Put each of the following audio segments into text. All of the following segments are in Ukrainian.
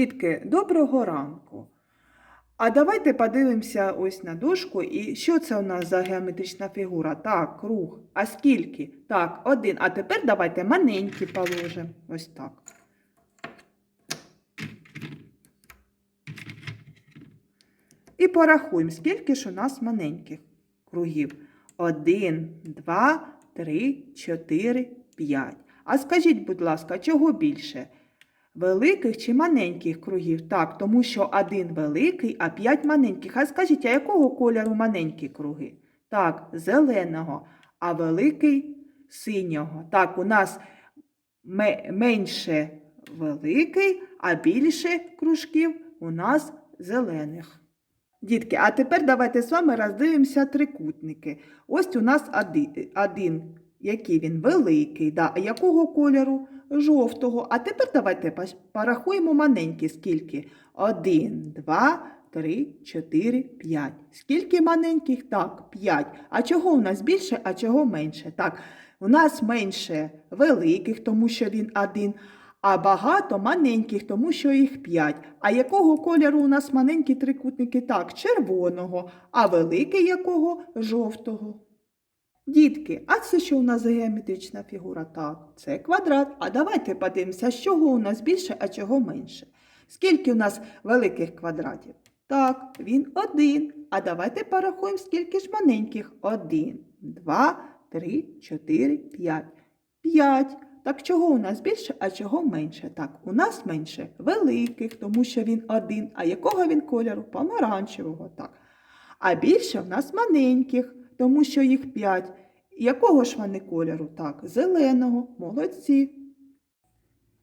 Дітки, доброго ранку. А давайте подивимося ось на дошку. І що це у нас за геометрична фігура? Так, круг. А скільки? Так, один. А тепер давайте маленькі положимо. Ось так. І порахуємо, скільки ж у нас маленьких кругів. Один, два, три, чотири, п'ять. А скажіть, будь ласка, чого більше? Великих чи маленьких кругів? Так, тому що один великий, а п'ять маленьких. А скажіть, а якого кольору маленькі круги? Так, зеленого, а великий синього. Так, у нас менше великий, а більше кружків у нас зелених. Дітки, а тепер давайте з вами роздивимося трикутники. Ось у нас оди- один, який він великий, да, а якого кольору? Жовтого. А тепер давайте порахуємо маленькі скільки. Один, два, три, чотири, п'ять. Скільки маленьких? Так, п'ять. А чого у нас більше, а чого менше? Так, у нас менше великих, тому що він один, а багато маленьких, тому що їх п'ять. А якого кольору у нас маленькі трикутники? Так, червоного, а великий якого? Жовтого. Дітки, а це що у нас геометрична фігура? Так, це квадрат. А давайте подивимося, з чого у нас більше, а чого менше. Скільки у нас великих квадратів? Так, він один. А давайте порахуємо, скільки ж маленьких. Один, два, три, чотири, п'ять. П'ять. Так чого у нас більше, а чого менше? Так, у нас менше великих, тому що він один. А якого він кольору? Помаранчевого. Так. А більше в нас маленьких, тому що їх п'ять. Якого ж вони кольору? Так, зеленого, молодці.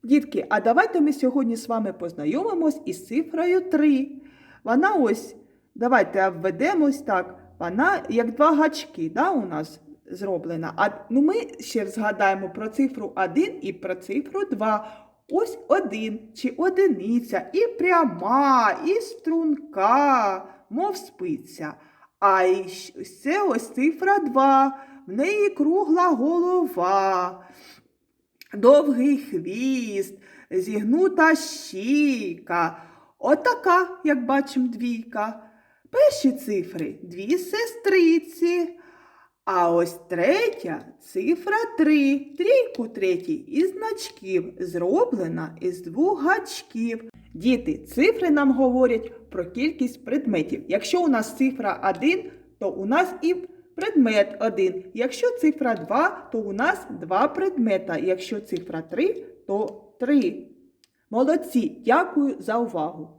Дітки, а давайте ми сьогодні з вами познайомимось із цифрою 3. Вона ось, давайте обведемось так, вона як два гачки да, у нас зроблена. А ну, ми ще згадаємо про цифру 1 і про цифру 2. Ось один чи одиниця, і пряма, і струнка, мов спиця. А це ось цифра 2. В неї кругла голова, довгий хвіст, зігнута щіка. Отака, як бачимо, двійка. Перші цифри дві сестриці. А ось третя цифра 3. Трійку третій із значків зроблена із двох гачків. Діти, цифри нам говорять про кількість предметів. Якщо у нас цифра 1, то у нас і предмет 1. Якщо цифра 2, то у нас 2 предмета. Якщо цифра 3, то 3. Молодці, дякую за увагу.